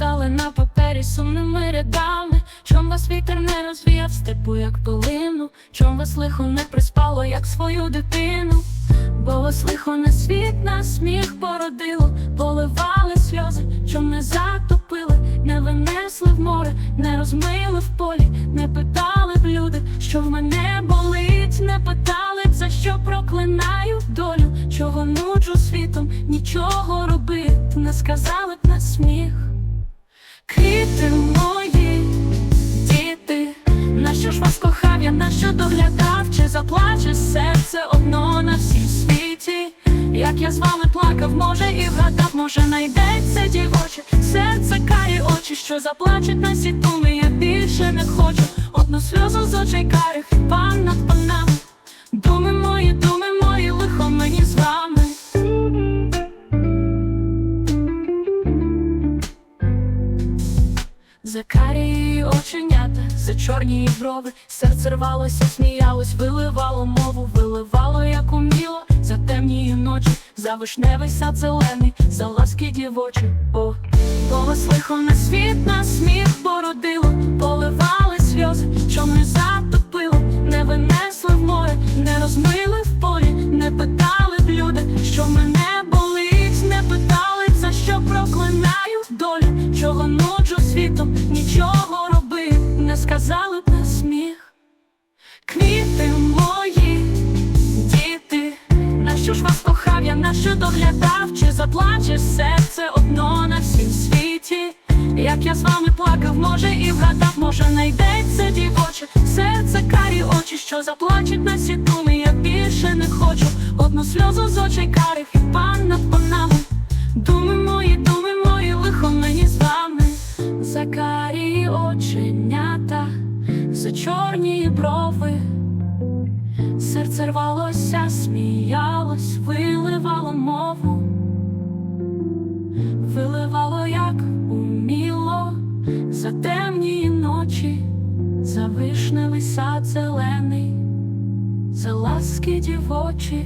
стали на папері сумними рядами. Чом вас вітер не розвіяв степу, як полину, чом вас лихо не приспало, як свою дитину, бо вас лихо на світ, на сміх породило, поливали сльози, чом не затопили, не винесли в море, не розмили в полі, не питали б люди, що в мене болить, не питали б, за що проклинаю долю, чого нуджу світом, нічого робити, не сказали б на сміх. Що доглядав, чи заплаче серце одно на всім світі, як я з вами плакав, може і вгадав, може найдеться дівоче, серце карі очі, що заплачуть на сітуми, я більше не хочу, одну сльозу з очей карих, пан За карі оченята, за чорні брови, серце рвалося, сміялось, виливало мову, виливало, як уміло, за темні ночі, за вишневий сад зелений, за ласки дівочі, о, Голос лихо на світ, на сміх породило, доглядав, чи заплаче серце одно на всім світі, як я з вами плакав, може і вгадав, може найдеться дівоче, серце карі очі, що заплачуть на сі думи, я більше не хочу, одну сльозу з очей карих і пан над панами. Думи мої, думи мої, лихо мені з вами, за карі оченята, за чорні брови. Серце рвалося, сміялось, виливало мову, виливало, як уміло, за темні ночі, за вишневий сад зелений, за ласки дівочі.